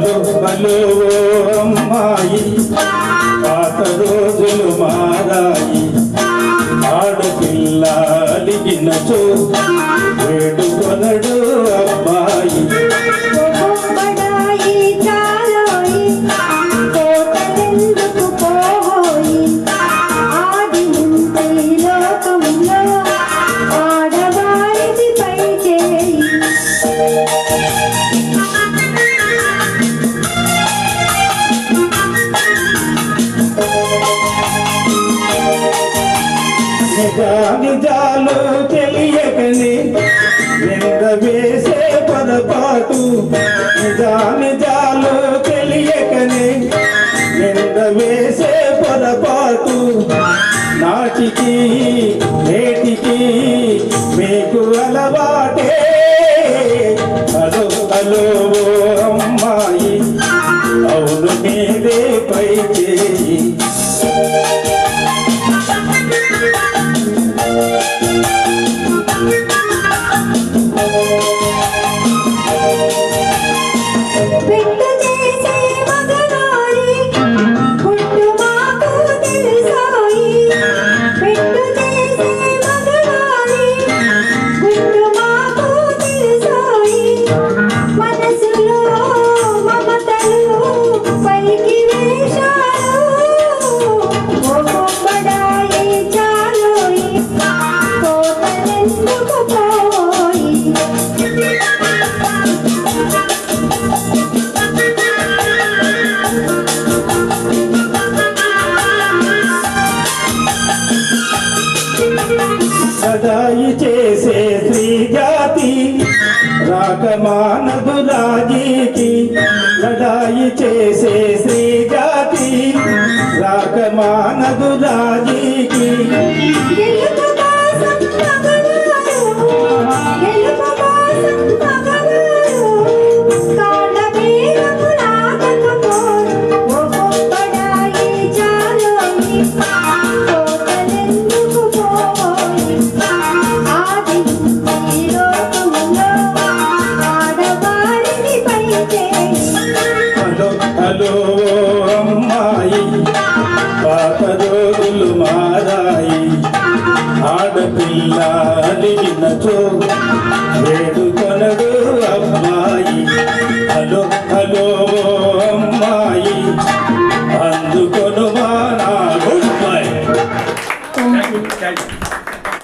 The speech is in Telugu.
దుర్బలు అమ్మాయి పాత రోజులు మారాయి. ఆడపిల్ల అడిగినచో వేడు నిజాలు తెలియకని నింద వేసే పొరపాటు. నిజాలు తెలియకని నింద వేసే పొరపాటు. నాటికి నేటికి మీకు అలవా దాయి చేసే స్త్రీ జాతి రాగమానదు రాజీకి లడాయి చేసే స్త్రీ జాతి రాగమానదు రాజీ హలో అమ్మాయి పాత రోజులు మారాయి. ఆడపిల్ల అడిగినచో వేడు